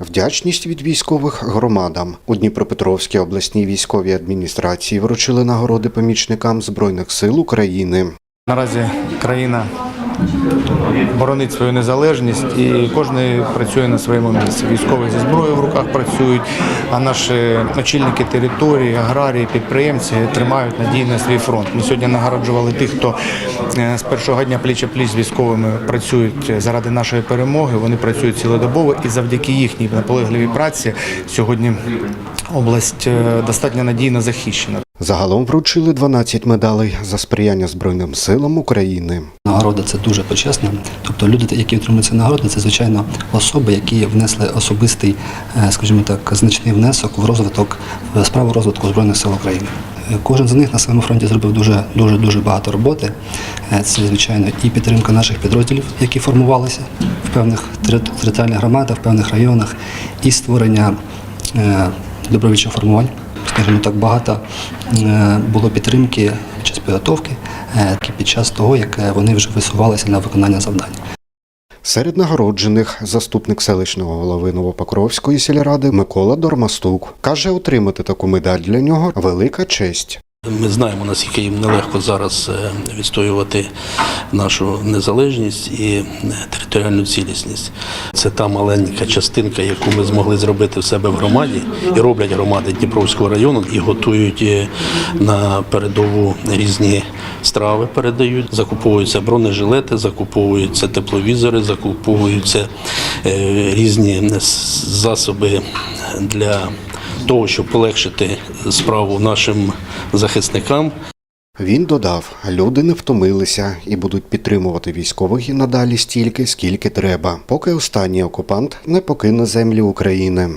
Вдячність від військових громадам у Дніпропетровській обласній військовій адміністрації вручили нагороди помічникам Збройних сил України. Наразі країна боронить свою незалежність і кожен працює на своєму місці. Військові зі зброєю в руках працюють, а наші очільники території, аграрії, підприємці тримають надійно свій фронт. Ми сьогодні нагороджували тих, хто е, з першого дня пліч пліч з військовими працюють заради нашої перемоги. Вони працюють цілодобово і завдяки їхній наполегливій праці сьогодні область е, достатньо надійно захищена. Загалом вручили 12 медалей за сприяння Збройним силам України. Нагорода це дуже почесно. Тобто люди, які отримують ці нагороди, це звичайно особи, які внесли особистий, е, скажімо так, значний внесок в розвиток в справу розвитку збройних сил України. Е, Кожен з них на своєму фронті зробив дуже дуже дуже багато роботи. Е, Це звичайно і підтримка наших підрозділів, які формувалися в певних територіальних громадах, в певних районах, і створення добровольчих формувань. Скажімо так, багато е, було підтримки під час підготовки, е, під час того, як е, вони вже висувалися на виконання завдань. Серед нагороджених заступник селищного голови Новопокровської сільради Микола Дормастук каже, отримати таку медаль для нього велика честь. Ми знаємо, наскільки їм нелегко зараз е, відстоювати нашу незалежність і е, територіальну цілісність. Це та маленька частинка, яку ми змогли зробити в себе в громаді, і роблять громади Дніпровського району і готують е, на передову різні страви. Передають, закуповуються бронежилети, закуповуються тепловізори, закуповуються різні засоби для того, щоб полегшити справу нашим захисникам. Він додав, люди не втомилися і будуть підтримувати військових і надалі стільки, скільки треба, поки останній окупант не покине землі України.